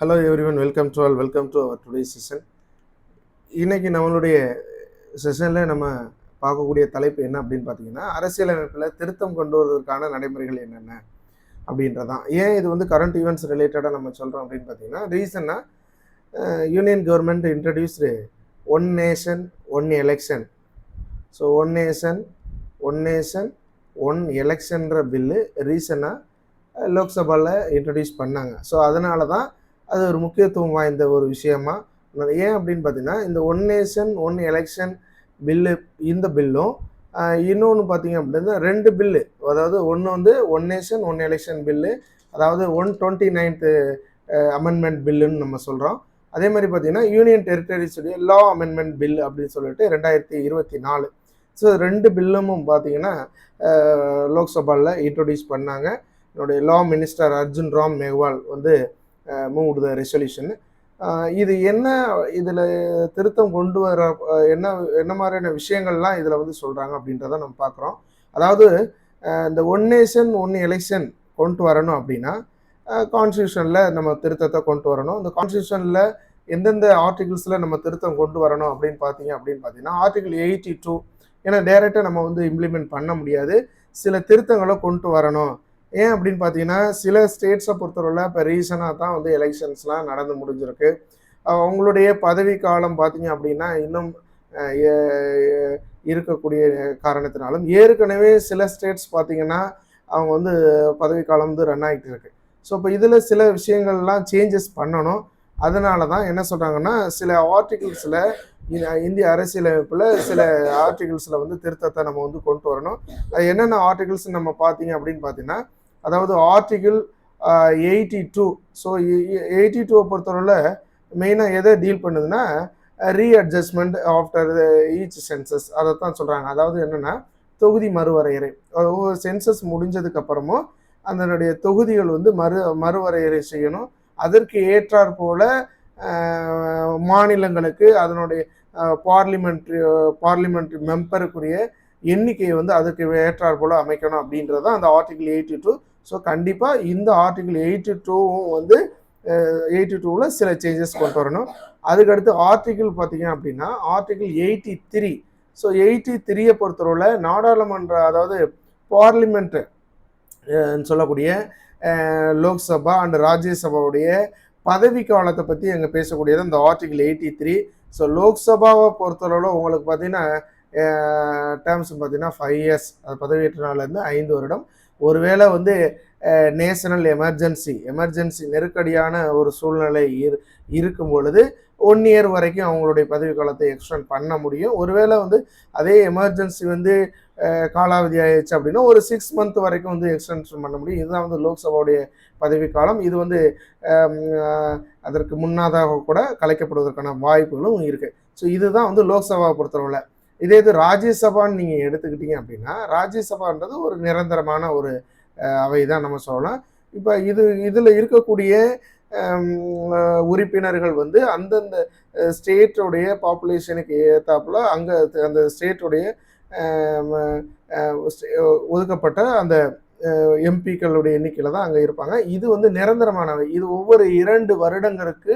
Hello everyone welcome to all welcome to our today session இன்னைக்கு நம்மளுடைய செஷனில் நம்ம பார்க்கக்கூடிய தலைப்பு என்ன அப்படின்னு பார்த்தீங்கன்னா அரசியலமைப்பில் திருத்தம் கொண்டு வருவதற்கான நடைமுறைகள் என்னென்ன அப்படின்றதான். ஏன் இது வந்து கரண்ட் ஈவெண்ட்ஸ் ரிலேட்டடாக நம்ம சொல்கிறோம் அப்படின்னு பார்த்தீங்கன்னா ரீசனாக union government introduced one nation one election so one nation one nation one எலெக்ஷன்ற bill ரீசனாக லோக்சபாவில் இன்ட்ரடியூஸ் பண்ணாங்க. ஸோ அதனால தான் அது ஒரு முக்கியத்துவம் வாய்ந்த ஒரு விஷயமா? ஏன் அப்படின்னு பார்த்தீங்கன்னா இந்த one nation one election bill இந்த பில்லும் இன்னொன்று பார்த்தீங்க அப்படின்னா ரெண்டு பில்லு அதாவது ஒன்று வந்து one nation one election bill அதாவது ஒன் டுவெண்ட்டி நைன்த்து அமெண்ட்மெண்ட் பில்லுன்னு நம்ம சொல்கிறோம் அதே மாதிரி பார்த்தீங்கன்னா யூனியன் டெரிட்டரிஸுடைய லா அமெண்ட்மெண்ட் பில் அப்படின்னு சொல்லிட்டு ரெண்டாயிரத்தி இருபத்தி நாலு. ஸோ ரெண்டு பில்லும் பார்த்தீங்கன்னா லோக்சபாவில் இன்ட்ரொடியூஸ் பண்ணாங்க. என்னுடைய லா மினிஸ்டர் அர்ஜுன் ராம் மேக்வால் வந்து மூவ் த ரெசல்யூஷன் இது என்ன இதில் திருத்தம் கொண்டு வர என்ன என்ன மாதிரியான விஷயங்கள்லாம் இதில் வந்து சொல்கிறாங்க அப்படின்றத நம்ம பார்க்குறோம். அதாவது இந்த ஒன் நேஷன் ஒன் எலெக்ஷன் கொண்டு வரணும் அப்படின்னா கான்ஸ்டியூஷனில் நம்ம திருத்தத்தை கொண்டு வரணும். இந்த கான்ஸ்டியூஷனில் எந்தெந்த ஆர்டிகிள்ஸில் நம்ம திருத்தம் கொண்டு வரணும் அப்படின்னு பார்த்தீங்க அப்படின்னு பார்த்தீங்கன்னா ஆர்டிகிள் எயிட்டி டூ ஏன்னா டேரெக்டாக நம்ம வந்து இம்ப்ளிமெண்ட் பண்ண முடியாது. சில திருத்தங்களை கொண்டு வரணும். ஏன் அப்படின்னு பார்த்தீங்கன்னா சில ஸ்டேட்ஸை பொறுத்தவரையில் இப்போ ரீசனாக தான் வந்து எலெக்ஷன்ஸ்லாம் நடந்து முடிஞ்சிருக்கு. அவங்களுடைய பதவி காலம் பார்த்தீங்க அப்படின்னா இன்னும் இருக்கக்கூடிய காரணத்தினாலும் ஏற்கனவே சில ஸ்டேட்ஸ் பார்த்தீங்கன்னா அவங்க வந்து பதவி காலம் வந்து ரன் ஆகிட்டு இருக்கு. ஸோ இப்போ இதில் சில விஷயங்கள்லாம் சேஞ்சஸ் பண்ணணும். அதனால தான் என்ன சொல்கிறாங்கன்னா சில ஆர்டிகிள்ஸில் இந்திய அரசியலமைப்பில் சில ஆர்டிகிள்ஸில் வந்து திருத்தத்தை நம்ம வந்து கொண்டு வரணும். அது என்னென்ன ஆர்டிகிள்ஸ் நம்ம பார்த்தீங்க அப்படின்னு பார்த்தீங்கன்னா அதாவது article eighty two so eighty டூவை பொறுத்தவரையில் மெயினாக எதை டீல் பண்ணுதுன்னா ரீஅட்ஜஸ்ட்மெண்ட் ஆஃப்டர் ஈச் சென்சஸ் அதை தான் சொல்கிறாங்க அதாவது என்னென்னா தொகுதி மறுவரையறை. ஒவ்வொரு சென்சஸ் முடிஞ்சதுக்கப்புறமும் அதனுடைய தொகுதிகள் வந்து மறு மறுவரையறை செய்யணும். அதற்கு ஏற்றாற் போல் மாநிலங்களுக்கு அதனுடைய பார்லிமெண்ட்ரி பார்லிமெண்ட்ரி மெம்பருக்குரிய எண்ணிக்கையை வந்து அதுக்கு ஏற்றாற் போல் அமைக்கணும் அப்படின்றது தான் அந்த ஆர்டிகிள் எயிட்டி டூ ஸோ கண்டிப்பாக இந்த ஆர்டிகிள் எயிட்டி டூவும் வந்து எயிட்டி டூவில் சில சேஞ்சஸ் கொண்டு வரணும். அதுக்கடுத்து ஆர்டிகிள் பார்த்தீங்க அப்படின்னா article eighty three so eighty த்ரீயை பொறுத்தளவில் நாடாளுமன்ற அதாவது பார்லிமெண்ட்டு சொல்லக்கூடிய லோக்சபா அண்ட் ராஜ்யசபாவுடைய பதவி காலத்தை பற்றி அங்கே பேசக்கூடியது அந்த ஆர்டிகிள் எயிட்டி த்ரீ ஸோ லோக்சபாவை பொறுத்தளவில் உங்களுக்கு பார்த்தீங்கன்னா டேர்ம்ஸ் பார்த்தீங்கன்னா ஃபைவ் இயர்ஸ் அது பதவியேற்ற நாள்லேருந்து ஐந்து வருடம். ஒருவேளை வந்து நேஷனல் எமர்ஜென்சி எமர்ஜென்சி நெருக்கடியான ஒரு சூழ்நிலை இரு இருக்கும் பொழுது ஒன் இயர் வரைக்கும் அவங்களுடைய பதவி காலத்தை எக்ஸ்டெண்ட் பண்ண முடியும். ஒருவேளை வந்து அதே எமர்ஜென்சி வந்து காலாவதி ஆயிடுச்சு அப்படின்னா ஒரு சிக்ஸ் மந்த் வரைக்கும் வந்து எக்ஸ்டென்ஷன் பண்ண முடியும். இதுதான் வந்து லோக்சபாவுடைய பதவிக்காலம் இது வந்து அதற்கு முன்னதாக கூட கலைக்கப்படுவதற்கான வாய்ப்புகளும் இருக்குது ஸோ இதுதான் வந்து லோக்சபாவை பொறுத்தளவில். இதே இது ராஜ்யசபான்னு நீங்கள் எடுத்துக்கிட்டீங்க அப்படின்னா ராஜ்யசபான்றது ஒரு நிரந்தரமான ஒரு அவை தான் நம்ம சொல்லலாம். இப்போ இது இதில் இருக்கக்கூடிய உறுப்பினர்கள் வந்து அந்தந்த ஸ்டேட்டோடைய பாப்புலேஷனுக்கு ஏற்றாப்புல அங்கே அந்த ஸ்டேட்டுடைய ஒதுக்கப்பட்ட அந்த எம்பிக்களுடைய எண்ணிக்கையில் தான் அங்கே இருப்பாங்க. இது வந்து நிரந்தரமானவை இது ஒவ்வொரு இரண்டு வருடங்களுக்கு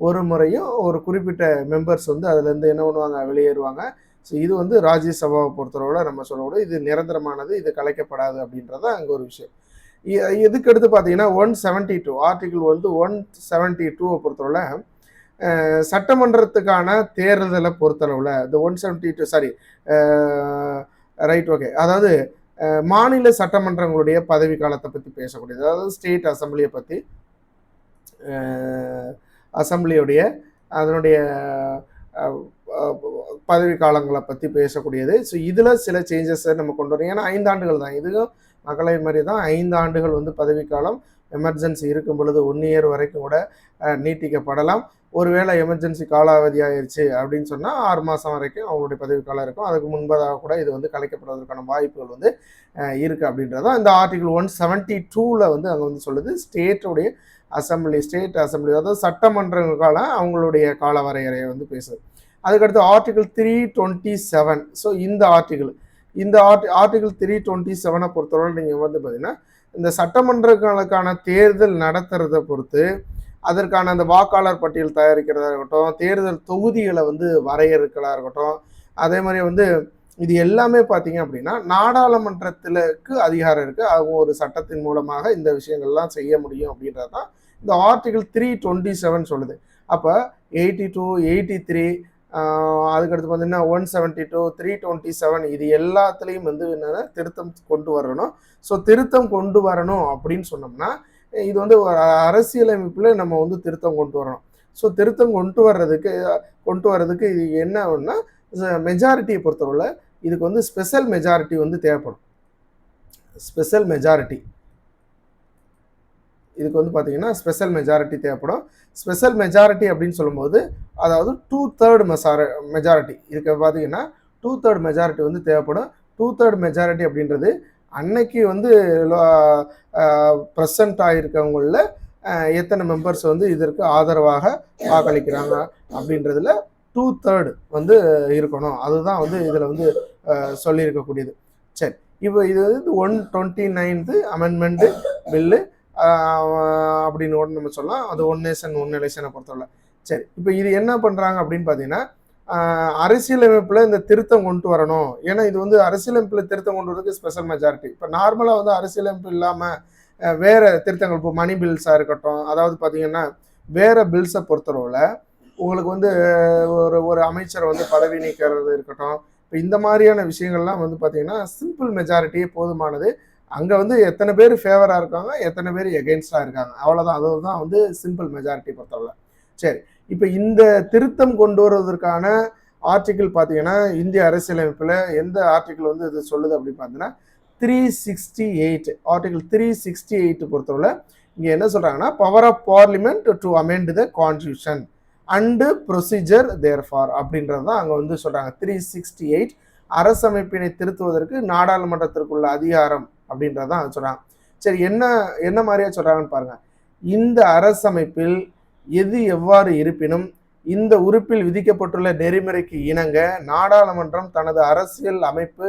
ஒரு முறையும் ஒரு குறிப்பிட்ட மெம்பர்ஸ் வந்து அதுலேருந்து என்ன பண்ணுவாங்க? வெளியேறுவாங்க. ஸோ இது வந்து ராஜ்யசபாவை பொறுத்தளவில் நம்ம சொல்லக்கூட இது நிரந்தரமானது இது கலைக்கப்படாது அப்படின்றத அங்கே ஒரு விஷயம். இ- இதுக்கு அடுத்து பார்த்தீங்கன்னா ஒன் செவன்ட்டி டூ ஆர்டிகிள் வந்து ஒன் செவன்ட்டி டூவை பொறுத்தளவில் சட்டமன்றத்துக்கான தேர்தலை பொறுத்தளவில் இந்த one seventy two sorry right okay அதாவது மாநில சட்டமன்றங்களுடைய பதவி காலத்தை பற்றி பேசக்கூடியது. அதாவது ஸ்டேட் அசம்பிளியை பற்றி அசம்பிளியுடைய அதனுடைய பதவி காலங்களை பற்றி பேசக்கூடியது. ஸோ இதில் சில சேஞ்சஸை நம்ம கொண்டு வரோம் ஏன்னா ஐந்து ஆண்டுகள் தான். இதுவும் மகளை மாதிரி தான். ஐந்து ஆண்டுகள் வந்து பதவிக்காலம் எமர்ஜென்சி இருக்கும் பொழுது ஒன் இயர் வரைக்கும் கூட நீட்டிக்கப்படலாம். ஒருவேளை எமர்ஜென்சி காலாவதி ஆயிடுச்சு அப்படின்னு சொன்னால் ஆறு மாதம் வரைக்கும் அவங்களுடைய பதவிக்காலம் இருக்கும். அதுக்கு முன்பதாக கூட இது வந்து கலைக்கப்படுவதற்கான வாய்ப்புகள் வந்து இருக்குது அப்படின்றதான் அப்படின்றது தான். இந்த ஆர்டிகிள் ஒன் செவன்ட்டி டூவில் வந்து அங்கே வந்து சொல்லுது. ஸ்டேட்டுடைய அசம்பிளி ஸ்டேட் அசம்பிளி அதாவது சட்டமன்றங்களுக்கான அவங்களுடைய கால வரையறையை வந்து பேசுது. அதுக்கடுத்து article three twenty seven so இந்த ஆர்டிகிள் இந்த ஆர்டி ஆர்டிகிள் த்ரீ டுவெண்ட்டி செவனை பொறுத்தவரை நீங்கள் வந்து பார்த்தீங்கன்னா இந்த சட்டமன்றங்களுக்கான தேர்தல் நடத்துறதை பொறுத்து அதற்கான அந்த வாக்காளர் பட்டியல் தயாரிக்கிறதா இருக்கட்டும் தேர்தல் தொகுதிகளை வந்து வரையறுக்கிறதா இருக்கட்டும் அதே மாதிரி வந்து இது எல்லாமே பார்த்தீங்க அப்படின்னா நாடாளுமன்றத்திலுக்கு அதிகாரம் இருக்குது அவங்க ஒரு சட்டத்தின் மூலமாக இந்த விஷயங்கள்லாம் செய்ய முடியும் அப்படின்றது தான் இந்த ஆர்டிகிள் த்ரீ டுவெண்ட்டி செவன் சொல்லுது. அப்போ எயிட்டி டூ எயிட்டி த்ரீ அதுக்கடுத்து பார்த்தீங்கன்னா one seventy two three twenty seven இது எல்லாத்துலேயும் வந்து என்னென்னா திருத்தம் கொண்டு வரணும். ஸோ திருத்தம் கொண்டு வரணும் அப்படின்னு சொன்னோம்னா இது வந்து ஒரு அரசியலமைப்பில் நம்ம வந்து திருத்தம் கொண்டு வரணும். ஸோ திருத்தம் கொண்டு வர்றதுக்கு கொண்டு வர்றதுக்கு இது என்ன மெஜாரிட்டியை பொறுத்தவரை இதுக்கு வந்து ஸ்பெஷல் மெஜாரிட்டி வந்து தேவைப்படும். ஸ்பெஷல் மெஜாரிட்டி இதுக்கு வந்து பார்த்தீங்கன்னா ஸ்பெஷல் மெஜாரிட்டி தேவைப்படும். ஸ்பெஷல் மெஜாரிட்டி அப்படின்னு சொல்லும்போது அதாவது டூ தேர்ட் மெசார மெஜாரிட்டி இதுக்கு பார்த்தீங்கன்னா டூ தேர்ட் மெஜாரிட்டி வந்து தேவைப்படும். டூ தேர்ட் மெஜாரிட்டி அப்படின்றது அன்னைக்கு வந்து ப்ரெசண்ட் ஆகிருக்கவங்களில் எத்தனை மெம்பர்ஸ் வந்து இதற்கு ஆதரவாக வாக்களிக்கிறாங்க அப்படின்றதுல டூ தேர்டு வந்து இருக்கணும். அதுதான் வந்து இதில் வந்து சொல்லியிருக்கக்கூடியது. சரி. இப்போ இது வந்து one twenty ninth amendment bill அப்படின்னு ஒன்று நம்ம சொல்லலாம். அது ஒன் நேஷன் ஒன் எலெக்ஷனை பொறுத்தவரை. சரி இப்போ இது என்ன பண்ணுறாங்க அப்படின்னு பார்த்தீங்கன்னா அரசியலமைப்பில் இந்த திருத்தம் கொண்டு வரணும். ஏன்னா இது வந்து அரசியலமைப்பில் திருத்தம் கொண்டு வரதுக்கு ஸ்பெஷல் மெஜாரிட்டி இப்போ நார்மலாக வந்து அரசியலமைப்பு இல்லாமல் வேறு திருத்தங்கள் இப்போ மணி பில்ஸாக இருக்கட்டும் அதாவது பார்த்தீங்கன்னா வேறு பில்ஸை பொறுத்தளவில் உங்களுக்கு வந்து ஒரு ஒரு அமைச்சரை வந்து பதவி நீக்கிறது இருக்கட்டும் இப்போ இந்த மாதிரியான விஷயங்கள்லாம் வந்து பார்த்தீங்கன்னா சிம்பிள் மெஜாரிட்டியே போதுமானது. அங்கே வந்து எத்தனை பேர் ஃபேவராக இருக்காங்க எத்தனை பேர் எகெயின்ஸ்டாக இருக்காங்க. அவ்வளோதான் அதுதான் வந்து சிம்பிள் மெஜாரிட்டி பொறுத்தவரை. சரி. இப்போ இந்த திருத்தம் கொண்டு வருவதற்கான ஆர்டிக்கிள் பார்த்தீங்கன்னா இந்திய அரசியலமைப்பில் எந்த ஆர்டிக்கிள் வந்து இது சொல்லுது அப்படின்னு பார்த்தீங்கன்னா three sixty eight article three sixty eight பொறுத்தவரை இங்கே என்ன சொல்கிறாங்கன்னா power of parliament to amend the constitution and procedure there for அப்படின்றது தான் அங்கே வந்து சொல்கிறாங்க த்ரீ சிக்ஸ்டி எயிட் அரசமைப்பினை திருத்துவதற்கு நாடாளுமன்றத்திற்குள்ள அதிகாரம் அப்படின்றதான் சொல்கிறாங்க சரி என்ன என்ன மாதிரியா சொல்கிறாங்கன்னு பாருங்கள் இந்த அரசமைப்பில் எது எவ்வாறு இருப்பினும் இந்த உறுப்பில் விதிக்கப்பட்டுள்ள நெறிமுறைக்கு இணங்க நாடாளுமன்றம் தனது அரசியல் அமைப்பு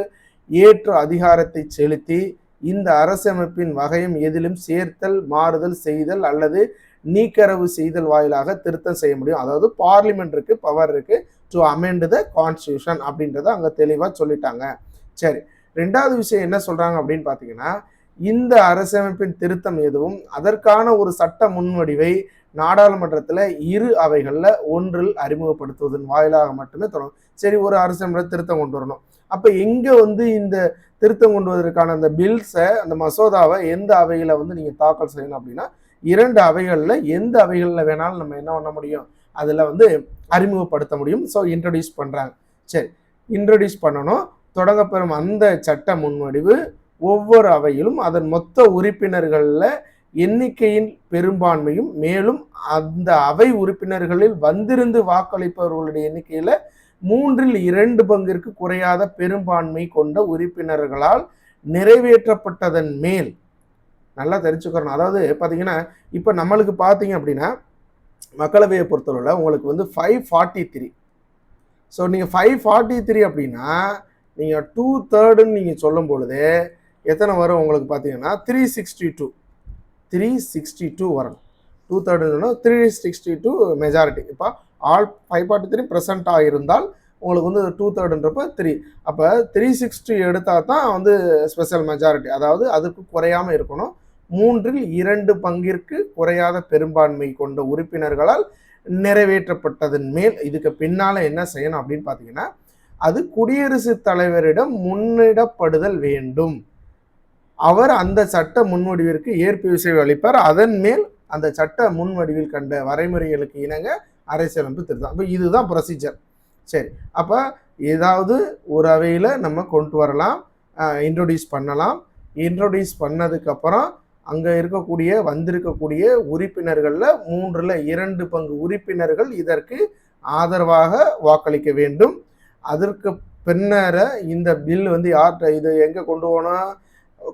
ஏற்று அதிகாரத்தை செலுத்தி இந்த அரசமைப்பின் வகையும் எதிலும் சேர்த்தல் மாறுதல் செய்தல் அல்லது நீக்கரவு செய்தல் வாயிலாக திருத்தம் செய்ய முடியும். அதாவது பார்லிமெண்ட்டுக்கு பவர் இருக்குது டு அமெண்ட் த கான்ஸ்டியூஷன் அப்படின்றத அங்கே தெளிவாக சொல்லிட்டாங்க. சரி ரெண்டாவது விஷயம் என்ன சொல்றாங்க அப்படின்னு பார்த்தீங்கன்னா இந்த அரசமைப்பின் திருத்தம் எதுவும் அதற்கான ஒரு சட்ட முன்வடிவை நாடாளுமன்றத்தில் இரு அவைகளில் ஒன்றில் அறிமுகப்படுத்துவதன் வாயிலாக மட்டுமே தொடங்கும் சரி ஒரு அரசமைப்பில் திருத்தம் கொண்டு வரணும். அப்போ எங்கே வந்து இந்த திருத்தம் கொண்டு வருவதற்கான அந்த பில்ஸை அந்த மசோதாவை எந்த அவையில் வந்து நீங்கள் தாக்கல் செய்யணும் அப்படின்னா இரண்டு அவைகளில் எந்த அவைகளில் வேணாலும் நம்ம என்ன பண்ண முடியும்? அதில் வந்து அறிமுகப்படுத்த முடியும். ஸோ இன்ட்ரடியூஸ் பண்ணுறாங்க சரி இன்ட்ரடியூஸ் பண்ணணும். தொடங்கப்பெறும் அந்த சட்ட முன்வடிவு ஒவ்வொரு அவையிலும் அதன் மொத்த உறுப்பினர்களில் எண்ணிக்கையின் பெரும்பான்மையும் மேலும் அந்த அவை உறுப்பினர்களில் வந்திருந்து வாக்களிப்பவர்களுடைய எண்ணிக்கையில் மூன்றில் இரண்டு பங்கிற்கு குறையாத பெரும்பான்மை கொண்ட உறுப்பினர்களால் நிறைவேற்றப்பட்டதன் மேல். நல்லா தெரிஞ்சுக்கிறணும் அதாவது பார்த்தீங்கன்னா இப்போ நம்மளுக்கு பார்த்தீங்க அப்படின்னா மக்களவையை பொறுத்தளவில் உங்களுக்கு வந்து ஃபைவ் ஃபார்ட்டி த்ரீ ஸோ நீங்கள் ஃபைவ் ஃபார்ட்டி த்ரீ அப்படின்னா நீங்கள் டூ தேர்டுன்னு நீங்கள் சொல்லும் பொழுது எத்தனை வரும் உங்களுக்கு பார்த்தீங்கன்னா three sixty two three sixty two வரணும் டூ தேர்டுன்னு த்ரீ சிக்ஸ்டி டூ மெஜாரிட்டி இப்போ ஆல் ஃபைவ் ஃபார்ட்டி த்ரீ ப்ரெசண்ட்டாக இருந்தால் உங்களுக்கு வந்து டூ தேர்டுன்றப்ப த்ரீ அப்போ த்ரீ சிக்ஸ்டி எடுத்தால் தான் வந்து ஸ்பெஷல் மெஜாரிட்டி அதாவது அதுக்கு குறையாமல் இருக்கணும். மூன்றில் இரண்டு பங்கிற்கு குறையாத பெரும்பான்மை கொண்ட உறுப்பினர்களால் நிறைவேற்றப்பட்டதன் மேல் இதுக்கு பின்னால் என்ன செய்யணும் அப்படின்னு பார்த்தீங்கன்னா அது குடியரசுத் தலைவரிடம் முன்னிடப்படுதல் வேண்டும். அவர் அந்த சட்ட முன்வடிவிற்கு ஏற்பு விசை அளிப்பார். அதன் மேல் அந்த சட்ட முன்வடிவில் கண்ட வரைமுறைகளுக்கு இணங்க அரசியலமைப்பு திருத்தம். அப்போ இதுதான் ப்ரொசீஜர் சரி அப்போ ஏதாவது ஒரு அவையில் நம்ம கொண்டு வரலாம் இன்ட்ரொடியூஸ் பண்ணலாம். இன்ட்ரொடியூஸ் பண்ணதுக்கப்புறம் அங்கே இருக்கக்கூடிய வந்திருக்கக்கூடிய உறுப்பினர்களில் மூன்றில் இரண்டு பங்கு உறுப்பினர்கள் இதற்கு ஆதரவாக வாக்களிக்க வேண்டும். அதற்கு பின்னர இந்த பில் வந்து யார்கிட்ட இது எங்கே கொண்டு போனால்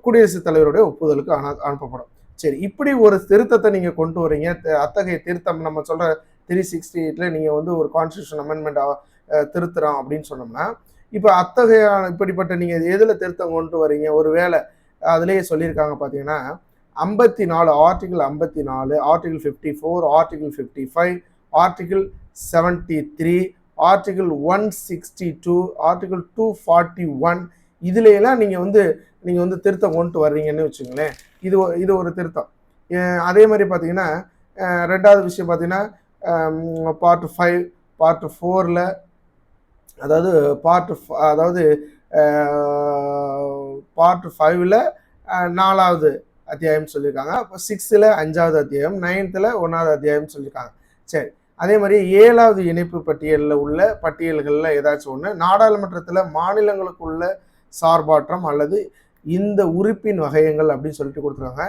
குடியரசுத் தலைவருடைய ஒப்புதலுக்கு அனு அனுப்பப்படும். சரி இப்படி ஒரு திருத்தத்தை நீங்கள் கொண்டு வரீங்க அத்தகைய திருத்தம் நம்ம சொல்கிற த்ரீ சிக்ஸ்டி எயிட்டில் நீங்கள் வந்து ஒரு கான்ஸ்டியூஷன் அமெண்ட்மெண்ட் திருத்துறோம் அப்படின்னு சொன்னோம்னா இப்போ அத்தகைய இப்படிப்பட்ட நீங்கள் எதில் திருத்தம் கொண்டு வரீங்க ஒரு வேளை அதுலேயே சொல்லியிருக்காங்க பார்த்தீங்கன்னா ஐம்பத்தி நாலு ஆர்டிகிள் ஐம்பத்தி நாலு article fifty four article fifty five article seventy three article one sixty two article two forty one இதுல நீங்கள் வந்து நீங்கள் வந்து திருத்தம் கொண்டு வர்றீங்கன்னு வச்சுங்களேன் இது இது ஒரு திருத்தம். அதே மாதிரி பார்த்தீங்கன்னா ரெண்டாவது விஷயம் பார்த்தீங்கன்னா பார்ட் ஃபைவ் பார்ட் ஃபோரில் அதாவது பார்ட் அதாவது பார்ட் ஃபைவ்ல நாலாவது அத்தியாயம் சொல்லியிருக்காங்க. அப்போ சிக்ஸ்த்தில் அஞ்சாவது அத்தியாயம் நைன்த்தில் ஒன்றாவது அத்தியாயம் சொல்லியிருக்காங்க. சரி. அதே மாதிரி ஏழாவது இணைப்பு பட்டியலில் உள்ள பட்டியல்களில் ஏதாச்சும் ஒன்று நாடாளுமன்றத்தில் மாநிலங்களுக்குள்ள சார்பாற்றம் அல்லது இந்த உறுப்பின் வகையங்கள் அப்படின்னு சொல்லிட்டு கொடுத்துருக்காங்க.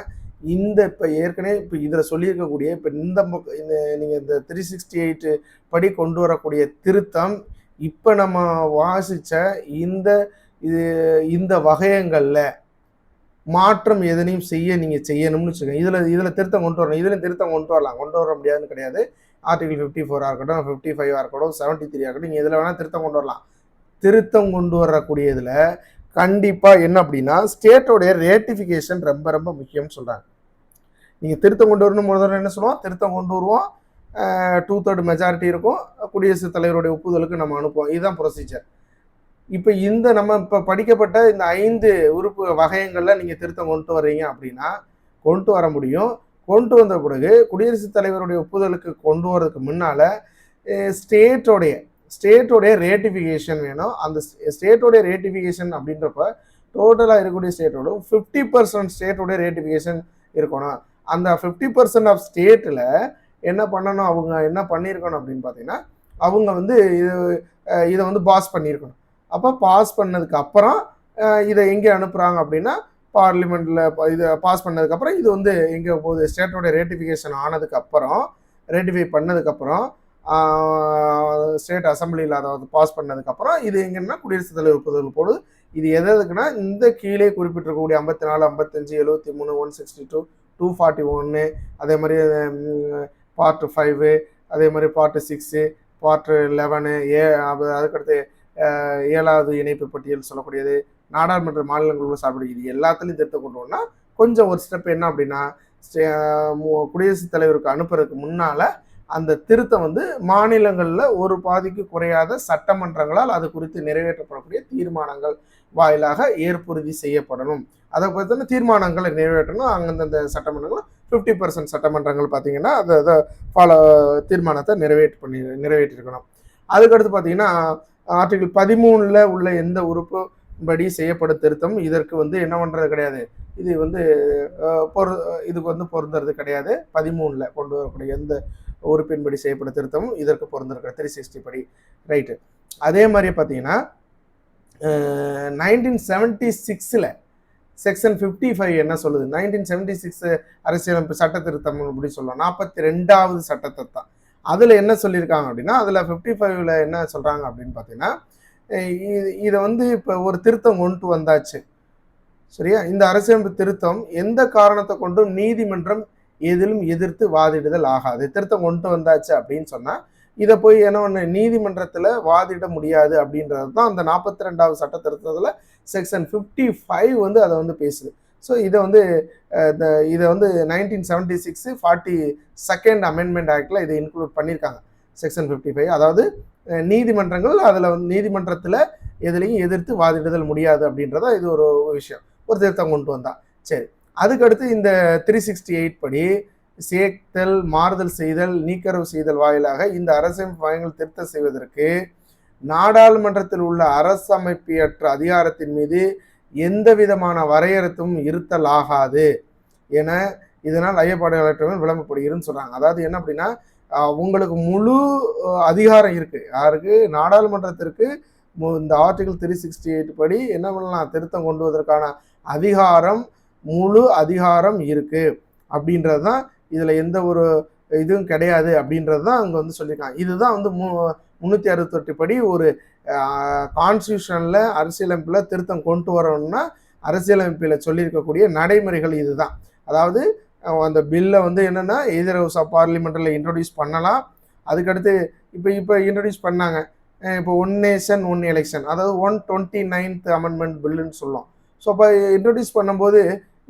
இந்த இப்போ ஏற்கனவே இப்போ இதில் சொல்லியிருக்கக்கூடிய இப்போ இந்த இந்த நீங்கள் இந்த த்ரீ சிக்ஸ்டி எயிட் படி கொண்டு வரக்கூடிய திருத்தம் இப்போ நம்ம வாசித்த இந்த இது இந்த வகையங்களில் மாற்றம் எதனையும் செய்ய நீங்கள் செய்யணும்னு வச்சுக்கோங்க. இதில் இதில் திருத்தம் கொண்டு வரணும். இதில் திருத்தம் கொண்டு வரலாம். கொண்டு வர முடியாதுன்னு கிடையாது. ஆர்டிகல் ஃபிஃப்டி ஃபோராக இருக்கட்டும் ஃபிஃப்டி ஃபைவாக இருக்கட்டும் செவன்ட்டி த்ரீயாக இருக்கட்டும் நீங்கள் இதில் வேணால் திருத்தம் கொண்டு வரலாம். திருத்தம் கொண்டு வரக்கூடியதில் கண்டிப்பாக என்ன அப்படின்னா ஸ்டேட்டோடைய ரேட்டிஃபிகேஷன் ரொம்ப ரொம்ப முக்கியம்னு சொல்கிறாங்க நீங்கள் திருத்தம் கொண்டு வரணும் முதல்ல என்ன சொல்லுவோம்? திருத்தம் கொண்டு வருவோம். டூ தேர்ட் மெஜாரிட்டி இருக்கும். குடியரசுத் தலைவருடைய ஒப்புதலுக்கு நம்ம அனுப்புவோம். இதுதான் ப்ரொசீஜர் இப்போ இந்த நம்ம இப்போ படிக்கப்பட்ட இந்த ஐந்து உறுப்பு வகையங்களில் நீங்கள் திருத்தம் கொண்டு வர்றீங்க அப்படின்னா கொண்டு வர முடியும். கொண்டு வந்த பிறகு குடியரசுத் தலைவருடைய ஒப்புதலுக்கு கொண்டு வரதுக்கு முன்னால் ஸ்டேட்டோடைய ஸ்டேட்டோடைய ரேட்டிஃபிகேஷன் வேணும். அந்த ஸ்டேட்டோடைய ரேட்டிஃபிகேஷன் அப்படின்றப்ப டோட்டலாக இருக்கக்கூடிய ஸ்டேட்டோட ஃபிஃப்டி பர்சன்ட் ஸ்டேட்டோடைய ரேட்டிஃபிகேஷன் இருக்கணும். அந்த ஃபிஃப்டி பர்சன்ட் ஆஃப் ஸ்டேட்டில் என்ன பண்ணணும்? அவங்க என்ன பண்ணியிருக்கணும் அப்படின்னு பார்த்தீங்கன்னா அவங்க வந்து இது இதை வந்து பாஸ் பண்ணியிருக்கணும். அப்போ பாஸ் பண்ணதுக்கு அப்புறம் இதை எங்கே அனுப்புகிறாங்க அப்படின்னா பார்லிமெண்ட்டில் இதை பாஸ் பண்ணதுக்கப்புறம் இது வந்து எங்கே போகுது? ஸ்டேட்டோட ரேட்டிஃபிகேஷன் ஆனதுக்கப்புறம் ரேட்டிஃபை பண்ணதுக்கப்புறம் ஸ்டேட் அசம்பிளியில் அதாவது பாஸ் பண்ணதுக்கப்புறம் இது எங்கன்னா குடியரசுத் தலைவர் ஒப்புதல் போடுது. இது எது எதுக்குன்னா இந்த கீழே குறிப்பிட்டிருக்கக்கூடிய ஐம்பத்தி நாலு ஐம்பத்தஞ்சு எழுபத்தி மூணு one sixty two two forty ஒன்று அதே மாதிரி பார்ட் ஃபைவு அதே மாதிரி பார்ட் சிக்ஸு பார்ட் லெவனு ஏ அது- அதுக்கடுத்து ஏழாவது இணைப்பு பட்டியல் சொல்லக்கூடியது. நாடாளுமன்ற மாநிலங்களோட சாப்பிடுகிறது எல்லாத்துலேயும் திருத்தம் கொண்டு வரணும்னா கொஞ்சம் ஒரு ஸ்டெப் என்ன அப்படின்னா குடியரசுத் தலைவருக்கு அனுப்புறதுக்கு முன்னால் அந்த திருத்தம் வந்து மாநிலங்களில் ஒரு பாதிக்கு குறையாத சட்டமன்றங்களால் அது குறித்து நிறைவேற்றப்படக்கூடிய தீர்மானங்கள் வாயிலாக ஏற்புறுதி செய்யப்படணும். அதை பற்றின தீர்மானங்களை நிறைவேற்றணும். அந்தந்த சட்டமன்றங்களும் ஃபிஃப்டி பர்சன்ட் சட்டமன்றங்கள் பார்த்தீங்கன்னா அதை அதை ஃபாலோ தீர்மானத்தை நிறைவேற்றி பண்ணி நிறைவேற்றிருக்கணும். அதுக்கடுத்து பார்த்தீங்கன்னா ஆர்டிகிள் பதிமூணில் உள்ள எந்த உறுப்பு படி செய்யப்படும் திருத்தம். இதற்கு வந்து என்ன பண்ணுறது கிடையாது. இது வந்து பொரு இதுக்கு வந்து பொருந்துறது கிடையாது. பதிமூணில் கொண்டு வரக்கூடிய எந்த உறுப்பின்படி செய்யப்படும் திருத்தமும் இதற்கு பொருந்திருக்கிற த்ரீ சிக்ஸ்டி படி. ரைட்டு அதே மாதிரி பார்த்தீங்கன்னா நைன்டீன் செவன்ட்டி சிக்ஸில் செக்ஷன் ஃபிஃப்டி ஃபைவ் என்ன சொல்லுது? நைன்டீன் செவன்ட்டி சிக்ஸ் அரசியலமைப்பு சட்ட திருத்தம் அப்படி சொல்லலாம். நாற்பத்தி ரெண்டாவது சட்டத்தை தான் அதில் என்ன சொல்லியிருக்காங்க அப்படின்னா அதில் ஃபிஃப்டி ஃபைவ்ல என்ன சொல்கிறாங்க அப்படின்னு பார்த்தீங்கன்னா இது இதை வந்து இப்போ ஒரு திருத்தம் கொண்டு வந்தாச்சு. சரியா? இந்த அரசியலமைப்பு திருத்தம் எந்த காரணத்தை கொண்டும் நீதிமன்றம் எதிலும் எதிர்த்து வாதிடுதல் ஆகாது. திருத்தம் கொண்டு வந்தாச்சு அப்படின்னு சொன்னால் இதை போய் என்ன ஒன்று நீதிமன்றத்தில் வாதிட முடியாது அப்படின்றது தான் அந்த நாற்பத்தி ரெண்டாவது சட்ட திருத்தத்தில் செக்ஷன் ஃபிஃப்டி ஃபைவ் வந்து அதை வந்து பேசுது. ஸோ இதை வந்து இந்த இதை வந்து nineteen seventy six forty second amendment ஆக்டில் இதை இன்க்ளூட் பண்ணியிருக்காங்க செக்ஷன் ஃபிஃப்டி ஃபைவ் அதாவது நீதிமன்றங்கள் அதில் வந்து நீதிமன்றத்தில் எதுலேயும் எதிர்த்து வாதிடுதல் முடியாது அப்படின்றதா இது ஒரு விஷயம். ஒரு திருத்தம் கொண்டு வந்தா சரி. அதுக்கடுத்து இந்த த்ரீ சிக்ஸ்டி எயிட் படி சேர்த்தல் மாறுதல் செய்தல் நீக்கரவு செய்தல் வாயிலாக இந்த அரசமைப்பு வகைகள் திருத்தம் செய்வதற்கு நாடாளுமன்றத்தில் உள்ள அரசமைப்பியற்ற அதிகாரத்தின் மீது எந்த விதமான வரையறுத்தும் இருத்தல் ஆகாது. என இதனால் ஐயப்பாடுகளற்றவன் விளம்பப்படுகிறதுன்னு சொல்கிறாங்க அதாவது என்ன அப்படின்னா உங்களுக்கு முழு அதிகாரம் இருக்குது யாருக்கு? நாடாளுமன்றத்திற்கு மு- இந்த ஆர்டிகல் த்ரீ சிக்ஸ்டி எயிட் படி என்ன பண்ணலாம்? திருத்தம் கொண்டு வருவதற்கான அதிகாரம் முழு அதிகாரம் இருக்குது அப்படின்றது தான் இதில் எந்த ஒரு இதுவும் கிடையாது அப்படின்றது தான் அங்கே வந்து சொல்லியிருக்காங்க. இதுதான் வந்து மு முந்நூற்றி அறுபத்தெட்டு படி ஒரு கான்ஸ்டியூஷனில் அரசியலமைப்பில் திருத்தம் கொண்டு வரணும்னா அரசியலமைப்பில் சொல்லியிருக்கக்கூடிய நடைமுறைகள் இதுதான். அதாவது அந்த பில்லை வந்து என்னென்னா எதிர் ஹவுஸ் ஆஃப் பார்லிமெண்ட்டில் இன்ட்ரடியூஸ் பண்ணலாம். அதுக்கடுத்து இப்போ இப்போ இன்ட்ரடியூஸ் பண்ணாங்க. இப்போ ஒன் நேஷன் ஒன் எலெக்ஷன் அதாவது ஒன் டுவெண்ட்டி நைன்த் அமெண்ட்மெண்ட் பில்லுன்னு சொல்லுவோம் ஸோ அப்போ இன்ட்ரடியூஸ் பண்ணும்போது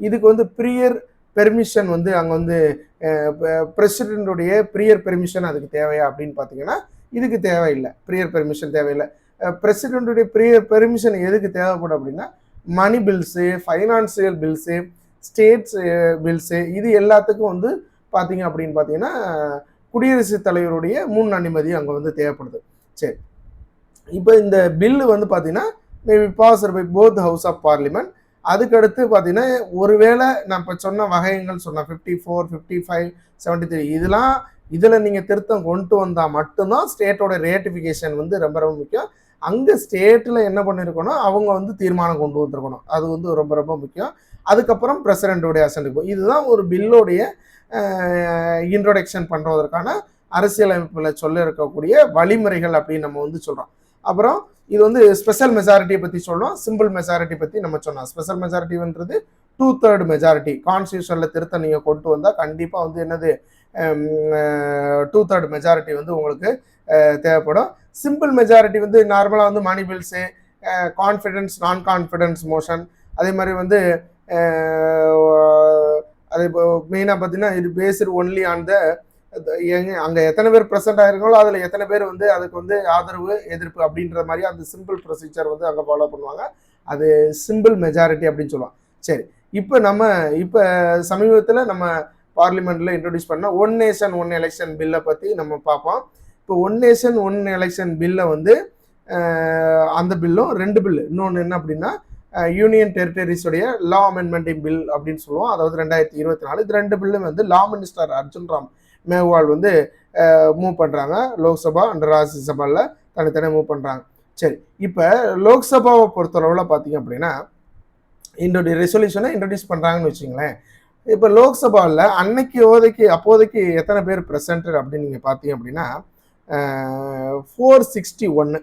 இதுக்கு வந்து ப்ரியர் பெர்மிஷன் வந்து அங்கே வந்து பிரசிடென்ட்டுடைய ப்ரியர் பெர்மிஷன் அதுக்கு தேவையா அப்படின்னு பார்த்தீங்கன்னா இதுக்கு தேவையில்லை. ப்ரியர் பெர்மிஷன் தேவையில்லை. பிரசிடென்ட்டுடைய ப்ரியர் பெர்மிஷன் எதுக்கு தேவைப்படும் அப்படின்னா money bills financial bills states bills இது எல்லாத்துக்கும் வந்து பார்த்தீங்க அப்படின்னு பார்த்தீங்கன்னா குடியரசுத் தலைவருடைய முன் அனுமதி அங்கே வந்து தேவைப்படுது. சரி. இப்போ இந்த பில்லு வந்து பார்த்தீங்கன்னா maybe pass by both house of parliament அதுக்கடுத்து பார்த்தீங்கன்னா ஒருவேளை நான் இப்போ சொன்ன வகைகள் சொன்னேன் fifty four fifty five seventy three இதெல்லாம் இதில் நீங்கள் திருத்தம் கொண்டு வந்தால் மட்டும்தான் ஸ்டேட்டோட ரேட்டிஃபிகேஷன் வந்து ரொம்ப ரொம்ப முக்கியம். அங்கே ஸ்டேட்டில் என்ன பண்ணியிருக்கணும் அவங்க வந்து தீர்மானம் கொண்டு வந்திருக்கணும். அது வந்து ரொம்ப ரொம்ப முக்கியம். அதுக்கப்புறம் பிரசிடென்ட்டோடைய அசன்ட் இருக்கும் இதுதான் ஒரு பில்லோடைய இன்ட்ரொடக்ஷன் பண்ணுறதற்கான அரசியலமைப்பில் சொல்ல இருக்கக்கூடிய வழிமுறைகள் அப்படின்னு நம்ம வந்து சொல்கிறோம் அப்புறம் இது வந்து ஸ்பெஷல் மெஜாரிட்டியை பற்றி சொல்கிறோம் சிம்பிள் மெஜாரிட்டி பற்றி நம்ம சொன்னோம். ஸ்பெஷல் மெஜாரிட்டின்றது டூ தேர்ட் மெஜாரிட்டி கான்ஸ்டியூஷனில் திருத்த நீங்கள் கொண்டு வந்தால் கண்டிப்பாக வந்து என்னது டூ தேர்ட் மெஜாரிட்டி வந்து உங்களுக்கு தேவைப்படும். சிம்பிள் மெஜாரிட்டி வந்து நார்மலாக வந்து money bills confidence non confidence motion அதே மாதிரி வந்து அது இப்போ மெயினாக பார்த்தீங்கன்னா இது பேஸ்டு ஒன்லி ஆன் த எங்க அங்கே எத்தனை பேர் ப்ரெசென்ட் ஆகிருக்காங்களோ அதில் எத்தனை பேர் வந்து அதுக்கு வந்து ஆதரவு எதிர்ப்பு அப்படின்ற மாதிரி அந்த சிம்பிள் ப்ரொசீஜர் வந்து அங்கே ஃபாலோ பண்ணுவாங்க. அது சிம்பிள் மெஜாரிட்டி அப்படின்னு சொல்லுவாங்க. சரி இப்போ நம்ம இப்போ சமீபத்தில் நம்ம பார்லிமெண்ட்டில் இன்ட்ரடியூஸ் பண்ண ஒன் நேஷன் ஒன் எலெக்ஷன் பில்லை பற்றி நம்ம பார்ப்போம். இப்போ ஒன் நேஷன் ஒன் எலெக்ஷன் பில்லை வந்து அந்த பில்லும் ரெண்டு பில்லு இன்னொன்று என்ன அப்படின்னா யூனியன் டெரிட்டரிஸுடைய லா அமெண்ட்மெண்ட் பில் அப்படின்னு சொல்லுவோம். அதாவது ரெண்டாயிரத்தி இருபத்தி நாலு. இது ரெண்டு பில்லும் வந்து லா மினிஸ்டர் அர்ஜுன் ராம் மேவால் வந்து மூவ் பண்ணுறாங்க லோக்சபா அண்ட் ராஜ்யசபாவில் தனித்தனியாக மூவ் பண்ணுறாங்க சரி இப்போ லோக்சபாவை பொறுத்தளவில் பார்த்தீங்க அப்படின்னா இந்த ரெசல்யூஷனை இன்ட்ரடியூஸ் பண்ணுறாங்கன்னு வச்சுங்களேன். இப்போ லோக்சபாவில் அன்னைக்கு ஓதைக்கு அப்போதைக்கு எத்தனை பேர் ப்ரெசன்ட் அப்படின்னு நீங்கள் பார்த்தீங்க அப்படின்னா ஃபோர் சிக்ஸ்டி ஒன்று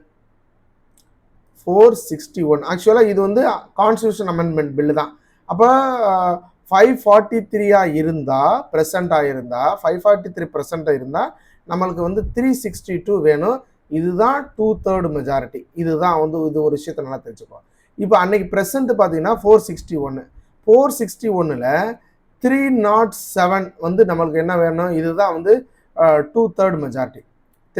ஃபோர் சிக்ஸ்டி ஒன் ஆக்சுவலாக இது வந்து கான்ஸ்டியூஷன் அமெண்ட்மெண்ட் பில்லு தான். அப்போ ஃபைவ் ஃபார்ட்டி த்ரீயாக இருந்தால் ப்ரெசண்ட்டாக இருந்தால் ஃபைவ் ஃபார்ட்டி த்ரீ ப்ரெசண்ட்டாக இருந்தால் நம்மளுக்கு வந்து த்ரீ சிக்ஸ்டி டூ வேணும். இதுதான் டூ தேர்டு மெஜாரிட்டி இதுதான் வந்து இது ஒரு விஷயத்தை நல்லா தெரிஞ்சுக்கோ இப்போ அன்னைக்கு ப்ரெசண்ட் பார்த்தீங்கன்னா ஃபோர் சிக்ஸ்டி ஒன்று ஃபோர் சிக்ஸ்டி ஒன்றில் த்ரீ நாட் செவன் வந்து நம்மளுக்கு என்ன வேணும்? இதுதான் வந்து two third majority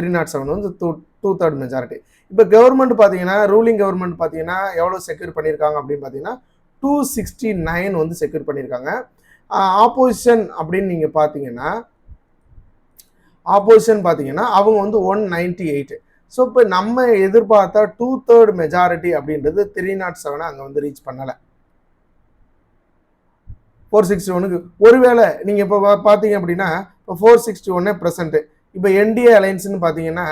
three nought seven வந்து டூ டூ தேர்ட் மெஜாரிட்டி இப்போ கவர்மெண்ட் பார்த்தீங்கன்னா ரூலிங் கவர்மெண்ட் பார்த்தீங்கன்னா எவ்வளோ செக்யூர் பண்ணியிருக்காங்க அப்படின்னு பார்த்தீங்கன்னா டூ சிக்ஸ்டி நைன் வந்து செக்யூர் பண்ணியிருக்காங்க ஆப்போசிஷன் அப்படின்னு நீங்கள் பார்த்தீங்கன்னா ஆப்போசிஷன் பார்த்தீங்கன்னா அவங்க வந்து ஒன் நைன்டி எயிட் ஸோ இப்போ நம்ம எதிர்பார்த்தா டூ தேர்ட் மெஜாரிட்டி அப்படின்றது த்ரீ நாட் செவனை அங்கே வந்து ரீச் பண்ணலை. ஃபோர் சிக்ஸ்டி ஒனுக்கு ஒருவேளை நீங்கள் இப்போ பார்த்தீங்க அப்படின்னா இப்போ ஃபோர் சிக்ஸ்டி ஒன்னே ப்ரெசென்ட்டு இப்போ என்டிஏ அலையன்ஸ்னு பார்த்தீங்கன்னா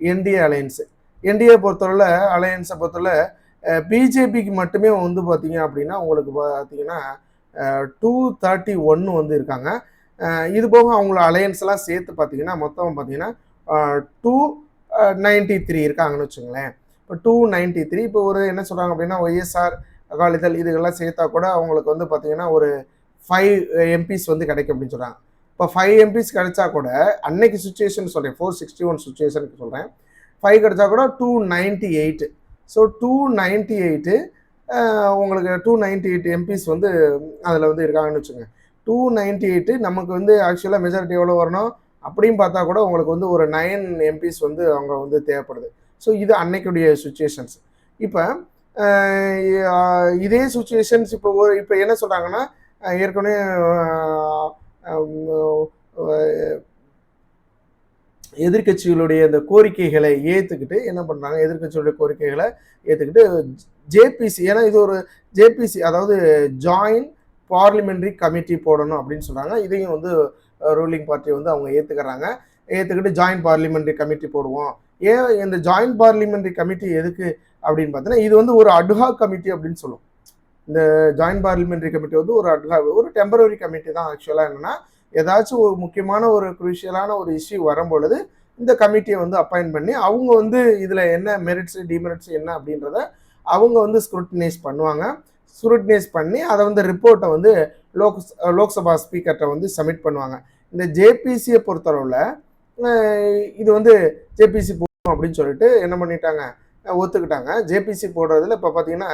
என்டிஏ அலையன்ஸு என்டிஏ பொறுத்தவரை அலையன்ஸை பொறுத்தவரை பிஜேபிக்கு மட்டுமே வந்து பார்த்தீங்க அப்படின்னா உங்களுக்கு பார்த்தீங்கன்னா டூ தேர்ட்டி ஒன்று வந்து இருக்காங்க. இது போக அவங்கள அலையன்ஸ்லாம் சேர்த்து பார்த்தீங்கன்னா மொத்தம் பார்த்தீங்கன்னா டூ நைன்டி த்ரீ இருக்காங்கன்னு வச்சுங்களேன் இப்போ டூ நைன்டி த்ரீ இப்போ ஒரு என்ன சொல்கிறாங்க அப்படின்னா ஒய்எஸ்ஆர் அகாலிதள் இதுகள்லாம் சேர்த்தா கூட அவங்களுக்கு வந்து பார்த்தீங்கன்னா ஒரு ஃபைவ் எம்பிஸ் வந்து கிடைக்கும் அப்படின்னு சொல்கிறாங்க இப்போ ஃபைவ் எம்பிஸ் கிடைச்சா கூட அன்னைக்கு சுச்சுவேஷன் சொல்கிறேன் ஃபோர் சிக்ஸ்டி ஒன் சுச்சுவேஷனுக்கு சொல்கிறேன் ஃபைவ் கிடைச்சா கூட two ninety eight so two ninety eight உங்களுக்கு டூ நைன்ட்டி எயிட் எம்பிஸ் வந்து அதில் வந்து இருக்காங்கன்னு வச்சுங்க டூ நைன்ட்டி எயிட்டு நமக்கு வந்து ஆக்சுவலாக மெஜாரிட்டி எவ்வளோ வரணும்? அப்படின்னு பார்த்தா கூட உங்களுக்கு வந்து ஒரு நைன் எம்பிஸ் வந்து அவங்க வந்து தேவைப்படுது. ஸோ இது அன்னைக்குடைய சுச்சுவேஷன்ஸ் இப்போ இதே சுச்சுவேஷன்ஸ் இப்போ ஒரு இப்போ என்ன சொல்கிறாங்கன்னா ஏற்கனவே எதிர்கட்சிகளுடைய இந்த கோரிக்கைகளை ஏற்றுக்கிட்டு என்ன பண்ணுறாங்க எதிர்கட்சிகளுடைய கோரிக்கைகளை ஏற்றுக்கிட்டு ஜேபிசி ஏன்னா இது ஒரு ஜேபிசி அதாவது ஜாயின் பார்லிமெண்ட்ரி கமிட்டி போடணும் அப்படின்னு சொல்கிறாங்க இதையும் வந்து ரூலிங் பார்ட்டி வந்து அவங்க ஏற்றுக்கிறாங்க ஏற்றுக்கிட்டு ஜாயின்ட் பார்லிமெண்ட்ரி கமிட்டி போடுவோம். ஏன் இந்த ஜாயின்ட் பார்லிமெண்ட்ரி கமிட்டி எதுக்கு அப்படின்னு பார்த்தீங்கன்னா இது வந்து ஒரு அட்ஹா கமிட்டி அப்படின்னு சொல்லுவோம். இந்த ஜாயின்ட் பார்லிமெண்ட்ரி கமிட்டி வந்து ஒரு அட்ஹா ஒரு டெம்பரரி கமிட்டி தான் ஆக்சுவலாக என்னென்னா ஏதாச்சும் ஒரு முக்கியமான ஒரு குரூஷியலான ஒரு இஷ்யூ வரும்பொழுது இந்த கமிட்டியை வந்து அப்பாயின்ட் பண்ணி அவங்க வந்து இதில் என்ன மெரிட்ஸ் டிமெரிட்ஸ் என்ன அப்படின்றத அவங்க வந்து ஸ்க்ரூட்டினைஸ் பண்ணுவாங்க. ஸ்க்ரூட்டினைஸ் பண்ணி அதை வந்து ரிப்போர்ட்டை வந்து லோக் லோக்சபா ஸ்பீக்கர்கிட்ட வந்து சப்மிட் பண்ணுவாங்க. இந்த ஜேபிசியை பொறுத்தளவில் இது வந்து ஜேபிசி போடணும் அப்படின்னு சொல்லிட்டு என்ன பண்ணிட்டாங்க ஒத்துக்கிட்டாங்க. ஜேபிசி போடுறதுல இப்போ பார்த்தீங்கன்னா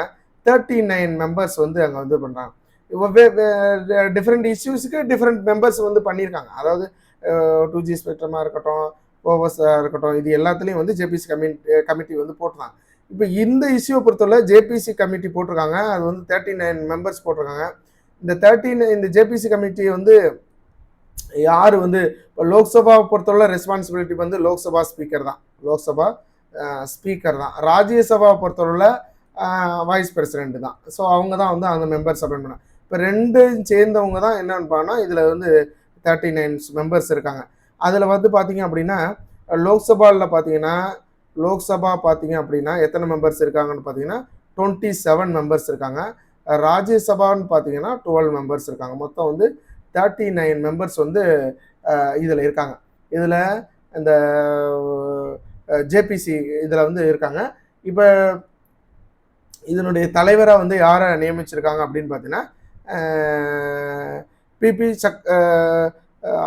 தேர்ட்டி நைன் மெம்பர்ஸ் வந்து அங்கே வந்து பண்ணுறாங்க டிஃப்ரெண்ட் இஷ்யூஸுக்கு டிஃப்ரெண்ட் மெம்பர்ஸ் வந்து பண்ணியிருக்காங்க அதாவது டூ ஜி ஸ்பெக்ட்ரமாக இருக்கட்டும் ஓவர்ஸாக இருக்கட்டும் இது எல்லாத்துலேயும் வந்து ஜேபிசி கமிட்டி கமிட்டி வந்து போட்டிருக்காங்க. இப்போ இந்த இஷ்யூவை பொறுத்தவரை ஜேபிசி கமிட்டி போட்டிருக்காங்க. அது வந்து தேர்ட்டி நைன் மெம்பர்ஸ் போட்டிருக்காங்க. இந்த தேர்ட்டி நைன் இந்த ஜேபிசி கமிட்டி வந்து யார் வந்து இப்போ லோக்சபாவை பொறுத்தவரை ரெஸ்பான்சிபிலிட்டி வந்து லோக்சபா ஸ்பீக்கர் தான். லோக்சபா ஸ்பீக்கர் தான். ராஜ்யசபாவை பொறுத்தவரை வைஸ் பிரசிடென்ட் தான். ஸோ அவங்க தான் வந்து அந்த மெம்பர்ஸ் அப்பாயின் பண்ணாங்க இப்போ ரெண்டும் சேர்ந்தவங்க தான் என்னன்னு இதில் வந்து தேர்ட்டி நைன்ஸ் மெம்பர்ஸ் இருக்காங்க. அதில் வந்து பார்த்தீங்க அப்படின்னா லோக்சபாவில் பார்த்தீங்கன்னா லோக்சபா பார்த்தீங்க அப்படின்னா எத்தனை மெம்பர்ஸ் இருக்காங்கன்னு பார்த்தீங்கன்னா டுவெண்ட்டி செவன் மெம்பர்ஸ் இருக்காங்க. ராஜ்யசபான்னு பார்த்தீங்கன்னா டுவெல் மெம்பர்ஸ் இருக்காங்க. மொத்தம் வந்து தேர்ட்டி நைன் மெம்பர்ஸ் வந்து இதில் இருக்காங்க. இதில் இந்த ஜேபிசி இதில் வந்து இருக்காங்க. இப்போ இதனுடைய தலைவராக வந்து யாரை நியமிச்சிருக்காங்க அப்படின்னு பார்த்தீங்கன்னா பிபி சக்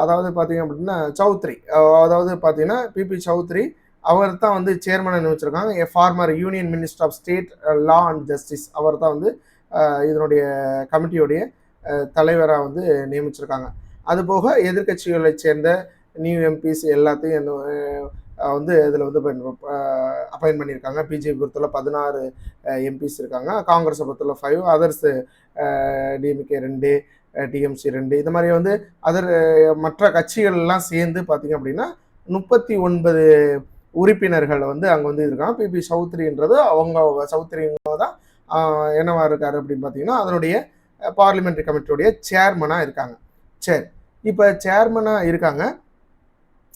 அதாவது பார்த்தீங்க அப்படின்னா சௌத்ரி. அதாவது பார்த்தீங்கன்னா பிபி சௌத்ரி அவர் தான் வந்து சேர்மனை நியமிச்சிருக்காங்க. A former union minister of state law and justice அவர் தான் வந்து இதனுடைய கமிட்டியோடைய தலைவராக வந்து நியமிச்சிருக்காங்க. அதுபோக எதிர்கட்சிகளை சேர்ந்த நியூ எம்பிஸ் எல்லாத்தையும் வந்து இதில் வந்து அப்பாயின் பண்ணியிருக்காங்க. பிஜேபி பொறுத்தவரை பதினாறு எம்பிஸ் இருக்காங்க. காங்கிரஸை பொறுத்தவரை ஃபைவ் அதர்ஸ் டிஎம்கே ரெண்டு டிஎம்சி ரெண்டு. இந்த மாதிரி வந்து அதர் மற்ற கட்சிகள்லாம் சேர்ந்து பார்த்திங்க அப்படின்னா முப்பத்தி ஒன்பது உறுப்பினர்கள் வந்து அங்கே வந்து இருக்காங்க. பிபி சௌத்ரின்றது அவங்க சௌத்ரிங்க தான் என்னவா இருக்காரு அப்படின்னு பார்த்தீங்கன்னா அதனுடைய பார்லிமெண்ட்ரி கமிட்டியோடைய சேர்மனாக இருக்காங்க. சரி. இப்போ சேர்மனாக இருக்காங்க.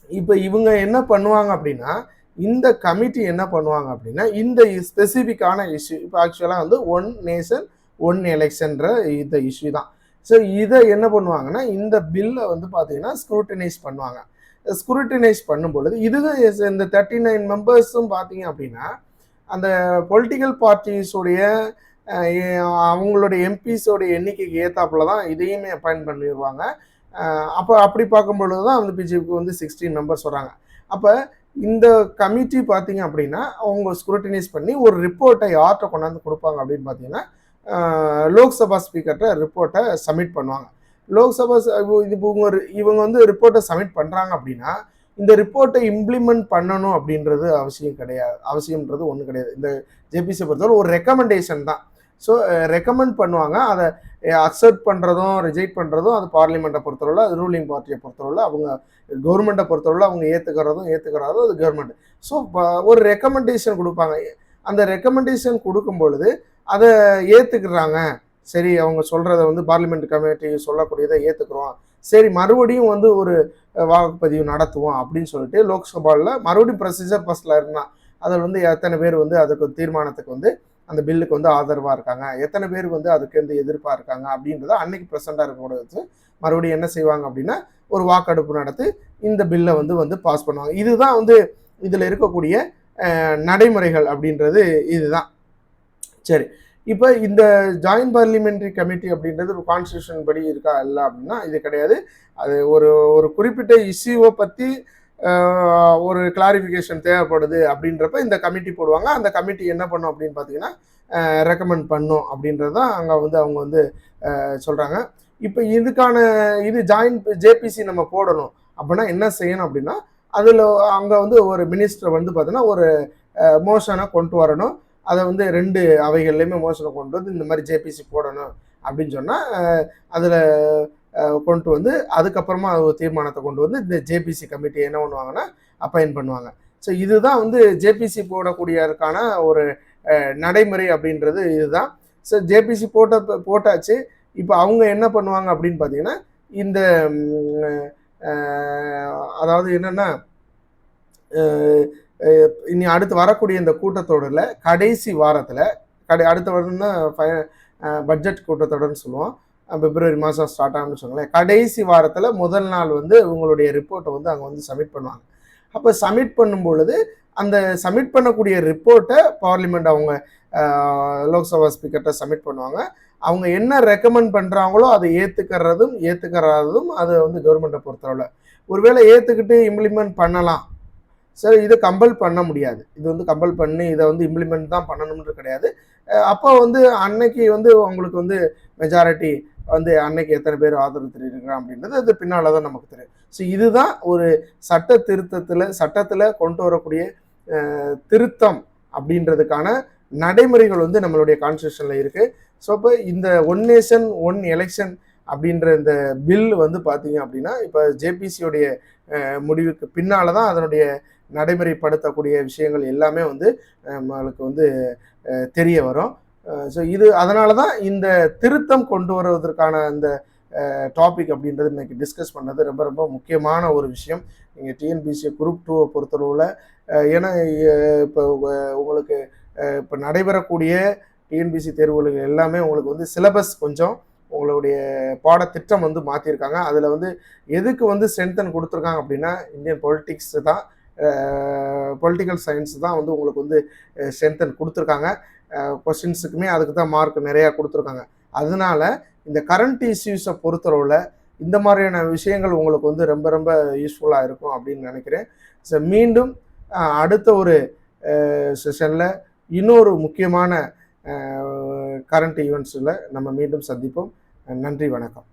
இப்போ இவங்க என்ன பண்ணுவாங்க அப்படின்னா இந்த கமிட்டி என்ன பண்ணுவாங்க அப்படின்னா இந்த ஸ்பெசிஃபிக்கான இஷ்யூ இப்போ ஆக்சுவலாக வந்து ஒன் நேஷன் ஒன் எலெக்ஷன்ற இந்த இஷ்யூ தான். ஸோ இதை என்ன பண்ணுவாங்கன்னா இந்த பில்லை வந்து பார்த்தீங்கன்னா ஸ்க்ரூட்டனைஸ் பண்ணுவாங்க. ஸ்க்ரூட்டனைஸ் பண்ணும் பொழுது இதுதான் இந்த தேர்ட்டி நைன் மெம்பர்ஸும் பார்த்தீங்க அப்படின்னா அந்த பொலிட்டிக்கல் பார்ட்டிஸுடைய அவங்களுடைய எம்பிஸோடைய எண்ணிக்கைக்கு ஏற்றாப்புல தான் இதையுமே அப்பாயின் பண்ணிடுவாங்க அப்போ அப்படி பார்க்கும் பொழுது தான் வந்து பிஜேபிக்கு வந்து சிக்ஸ்டீன் மெம்பர்ஸ் வராங்க அப்போ இந்த கமிட்டி பார்த்தீங்க அப்படின்னா அவங்க ஸ்க்ரூட்டினைஸ் பண்ணி ஒரு ரிப்போர்ட்டை யார்கிட்ட கொண்டாந்து கொடுப்பாங்க அப்படின்னு பார்த்தீங்கன்னா லோக்சபா ஸ்பீக்கர்கிட்ட ரிப்போர்ட்டை சப்மிட் பண்ணுவாங்க. லோக்சபா இது இவங்க இவங்க வந்து ரிப்போர்ட்டை சப்மிட் பண்ணுறாங்க அப்படின்னா இந்த ரிப்போர்ட்டை இம்ப்ளிமெண்ட் பண்ணணும் அப்படின்றது அவசியம் கிடையாது அவசியம்ன்றது ஒன்றும் கிடையாது. இந்த ஜேபிசி பொறுத்தவரை ஒரு ரெக்கமெண்டேஷன் தான். ஸோ ரெக்கமெண்ட் eh, பண்ணுவாங்க. அதை eh, அக்செப்ட் பண்ணுறதும் ரிஜெக்ட் பண்ணுறதும் அது பார்லிமெண்ட்டை பொறுத்தளவில் அது ரூலிங் பார்ட்டியை பொறுத்தளவில் அவங்க கவர்மெண்ட்டை பொறுத்தளவில் அவங்க ஏற்றுக்கிறதும் ஏற்றுக்கிறதும் அது கவர்மெண்ட் ஸோ ஒரு ரெக்கமெண்டேஷன் கொடுப்பாங்க. அந்த ரெக்கமெண்டேஷன் கொடுக்கும் பொழுது அதை ஏற்றுக்கிறாங்க சரி அவங்க சொல்கிறத வந்து பார்லிமெண்ட் கமிட்டி சொல்லக்கூடியதை ஏற்றுக்குறோம் சரி மறுபடியும் வந்து ஒரு வாக்குப்பதிவு நடத்துவோம் அப்படின்னு சொல்லிட்டு லோக்சபாவில் மறுபடியும் ப்ரொசீஜர் ஃபஸ்ட்டில் இருந்தால் அதில் வந்து எத்தனை பேர் வந்து அதுக்கு தீர்மானத்துக்கு வந்து அந்த பில்லுக்கு வந்து ஆதரவாக இருக்காங்க. எத்தனை பேர் வந்து அதுக்கு வந்து எதிர்ப்பாக இருக்காங்க அப்படின்றத அன்னைக்கு ப்ரெசெண்டாக வச்சு மறுபடியும் என்ன செய்வாங்க அப்படின்னா ஒரு வாக்கெடுப்பு நடத்தி இந்த பில்லை வந்து வந்து பாஸ் பண்ணுவாங்க. இதுதான் வந்து இதில் இருக்கக்கூடிய நடைமுறைகள் அப்படின்றது இதுதான். சரி. இப்போ இந்த ஜாயின்ட் பார்லிமெண்ட்ரி கமிட்டி அப்படின்றது ஒரு கான்ஸ்டியூஷன் படி இருக்கா இல்லை அப்படின்னா இது கிடையாது. அது ஒரு ஒரு குறிப்பிட்ட இஷ்யூவை பற்றி ஒரு கிளாரிஃபிகேஷன் தேவைப்படுது அப்படின்றப்ப இந்த கமிட்டி போடுவாங்க. அந்த கமிட்டி என்ன பண்ணும் அப்படின்னு பார்த்தீங்கன்னா ரெக்கமெண்ட் பண்ணும் அப்படின்றது தான் அங்கே வந்து அவங்க வந்து சொல்கிறாங்க இப்போ இதுக்கான இது ஜாயின் ஜேபிசி நம்ம போடணும் அப்படின்னா என்ன செய்யணும் அப்படின்னா அதில் அங்கே வந்து ஒரு மினிஸ்டர் வந்து பார்த்தீங்கன்னா ஒரு மோஷனை கொண்டு வரணும். அதை வந்து ரெண்டு அவைகள்லையுமே மோஷனை கொண்டு வந்து இந்த மாதிரி ஜேபிசி போடணும் அப்படின்னு சொன்னால் அதில் கொண்டு வந்து அதுக்கப்புறமா ஒரு தீர்மானத்தை கொண்டு வந்து இந்த ஜேபிசி கமிட்டி என்ன பண்ணுவாங்கன்னா அப்பாயின் பண்ணுவாங்க. ஸோ இதுதான் வந்து ஜேபிசி போடக்கூடியதுக்கான ஒரு நடைமுறை அப்படின்றது இதுதான். ஸோ ஜேபிசி போட்ட போட்டாச்சு. இப்போ அவங்க என்ன பண்ணுவாங்க அப்படின்னு பார்த்தீங்கன்னா இந்த அதாவது என்னென்னா இனி அடுத்து வரக்கூடிய இந்த கூட்டத்தொடரில் கடைசி வாரத்தில் கடை அடுத்த வருடம்னா பட்ஜெட் கூட்டத்தொடர்னு சொல்லுவோம். பிப்ரவரி மாதம் ஸ்டார்ட் ஆகும்னு சொல்லுங்களேன் கடைசி வாரத்தில் முதல் நாள் வந்து உங்களுடைய ரிப்போர்ட்டை வந்து அங்கே வந்து சப்மிட் பண்ணுவாங்க. அப்போ சப்மிட் பண்ணும் பொழுது அந்த சப்மிட் பண்ணக்கூடிய ரிப்போர்ட்டை பார்லிமெண்ட் அவங்க லோக்சபா ஸ்பீக்கர்கிட்ட சப்மிட் பண்ணுவாங்க. அவங்க என்ன ரெக்கமெண்ட் பண்ணுறாங்களோ அதை ஏற்றுக்கிறதும் ஏற்றுக்கிறதும் அது வந்து கவர்மெண்ட்டை பொறுத்தளவில். ஒருவேளை ஏற்றுக்கிட்டு இம்ப்ளிமெண்ட் பண்ணலாம். சரி இதை கம்பல் பண்ண முடியாது. இது வந்து கம்பல் பண்ணி இதை வந்து இம்ப்ளிமெண்ட் தான் பண்ணணும்னு கிடையாது. அப்போ வந்து அன்னைக்கு வந்து உங்களுக்கு வந்து மெஜாரிட்டி வந்து அன்னைக்கு எத்தனை பேர் ஆதரவு தெரிவிக்கிறான் அப்படின்றது அது பின்னால் தான் நமக்கு தெரியும். ஸோ இதுதான் ஒரு சட்ட திருத்தத்தில் சட்டத்தில் கொண்டு வரக்கூடிய திருத்தம் அப்படின்றதுக்கான நடைமுறைகள் வந்து நம்மளுடைய கான்ஸ்டியூஷனில் இருக்குது ஸோ இப்போ இந்த ஒன் நேஷன் ஒன் எலெக்ஷன் அப்படின்ற இந்த பில் வந்து பார்த்தீங்க அப்படின்னா இப்போ ஜேபிசியோடைய முடிவுக்கு பின்னால் தான் அதனுடைய நடைமுறைப்படுத்தக்கூடிய விஷயங்கள் எல்லாமே வந்து நம்மளுக்கு வந்து தெரிய வரும். ஸோ இது அதனால தான் இந்த திருத்தம் கொண்டு வருவதற்கான அந்த டாபிக் அப்படின்றது இன்னைக்கு டிஸ்கஸ் பண்ணது ரொம்ப ரொம்ப முக்கியமான ஒரு விஷயம். நீங்கள் டிஎன்பிசி குரூப் டூவை பொறுத்தளவில் ஏன்னா இப்போ உங்களுக்கு இப்போ நடைபெறக்கூடிய டிஎன்பிசி தேர்வுகள் எல்லாமே உங்களுக்கு வந்து சிலபஸ் கொஞ்சம் உங்களுடைய பாடத்திட்டம் வந்து மாற்றிருக்காங்க அதில் வந்து எதுக்கு வந்து ஸ்ட்ரென்தன் கொடுத்துருக்காங்க அப்படின்னா இந்தியன் பொலிட்டிக்ஸ் தான் பொலிட்டிக்கல் சயின்ஸ் தான் வந்து உங்களுக்கு வந்து ஸ்ட்ரென்தன் கொடுத்துருக்காங்க. கொஸ்டின்ஸுக்குமே அதுக்கு தான் மார்க் நிறையா கொடுத்துருக்காங்க. அதனால இந்த கரண்ட் இஷ்யூஸை பொறுத்தளவில் இந்த மாதிரியான விஷயங்கள் உங்களுக்கு வந்து ரொம்ப ரொம்ப யூஸ்ஃபுல்லாக இருக்கும் அப்படின்னு நினைக்கிறேன். ஸோ மீண்டும் அடுத்த ஒரு செஷனில் இன்னொரு முக்கியமான கரண்ட் ஈவெண்ட்ஸில் நம்ம மீண்டும் சந்திப்போம். நன்றி வணக்கம்.